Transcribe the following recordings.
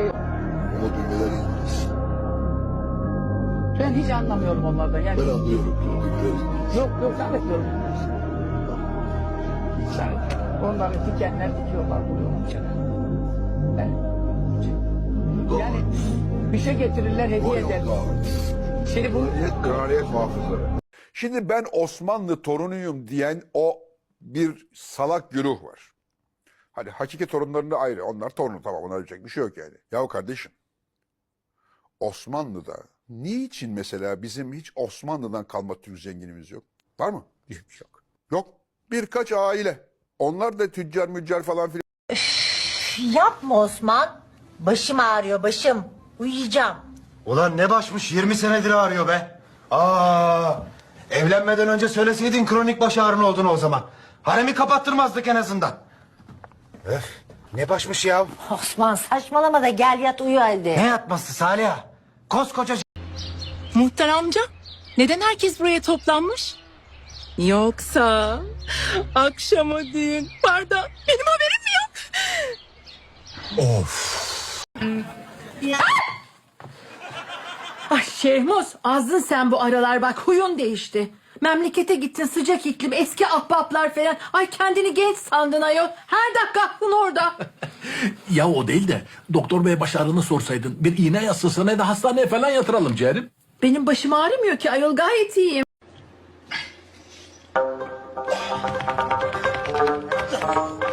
şey Ama düğmeler İngiliz. ben hiç anlamıyorum onlardan. Yani Ben anlıyorum. Düğmeler İngiliz. yok yok zannetmiyorum. Yani onları dikenler dikiyorlar buraya içeri. Ben, yani bir şey getirirler hediye abi. Şimdi bu Kraliyet, kraliyet muhafızları. Şimdi ben Osmanlı torunuyum diyen o bir salak güruh var. Hadi hakiki torunlarını ayrı. Onlar torunu tamam ona diyecek bir şey yok yani. Yahu kardeşim Osmanlı'da niçin mesela bizim hiç Osmanlı'dan kalma Türk zenginimiz yok? Var mı? Yok. Yok. Birkaç aile. Onlar da tüccar müccar falan filan. Yapma Osman. Başım ağrıyor başım. Uyuyacağım. Ulan ne başmış 20 senedir ağrıyor be. Aa, evlenmeden önce söyleseydin kronik baş ağrın olduğunu o zaman. Haremi kapattırmazdık en azından. Öf, ne başmış ya? Osman saçmalama da gel yat uyu hadi. Ne yatması Salih? Koskoca Muhtar amca, neden herkes buraya toplanmış? Yoksa akşama düğün. Pardon, benim haberim mi yok? Ay Şehmuz azdın sen bu aralar bak huyun değişti. Memlekete gittin sıcak iklim eski ahbaplar falan. Ay kendini genç sandın ayol. Her dakika aklın orada. Ya o değil de doktor bey baş ağrını sorsaydın bir iğne yazsın ne de hastaneye falan yatıralım ciğerim. Benim başım ağrımıyor ki ayol gayet iyiyim.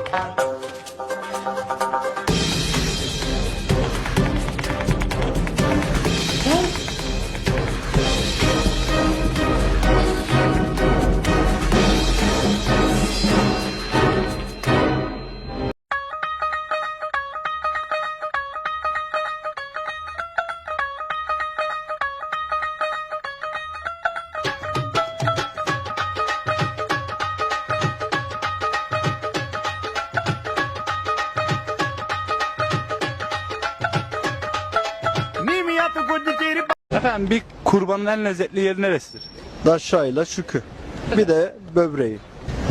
Efendim bir kurbanın en lezzetli yeri neresidir? Daşayla şükü. Bir de böbreği.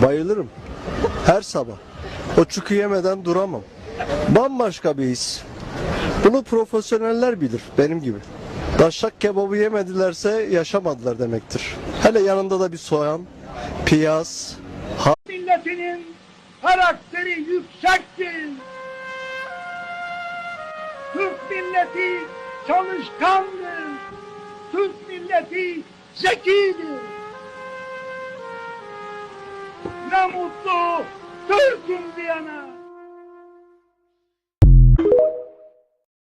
Bayılırım. Her sabah. O çükü yemeden duramam. Bambaşka bir his. Bunu profesyoneller bilir benim gibi. Daşak kebabı yemedilerse yaşamadılar demektir. Hele yanında da bir soğan, piyaz, milletinin karakteri yüksektir. Türk milleti çalışkandır. Türk milleti zekidir. Ne mutlu Türk'üm diyene.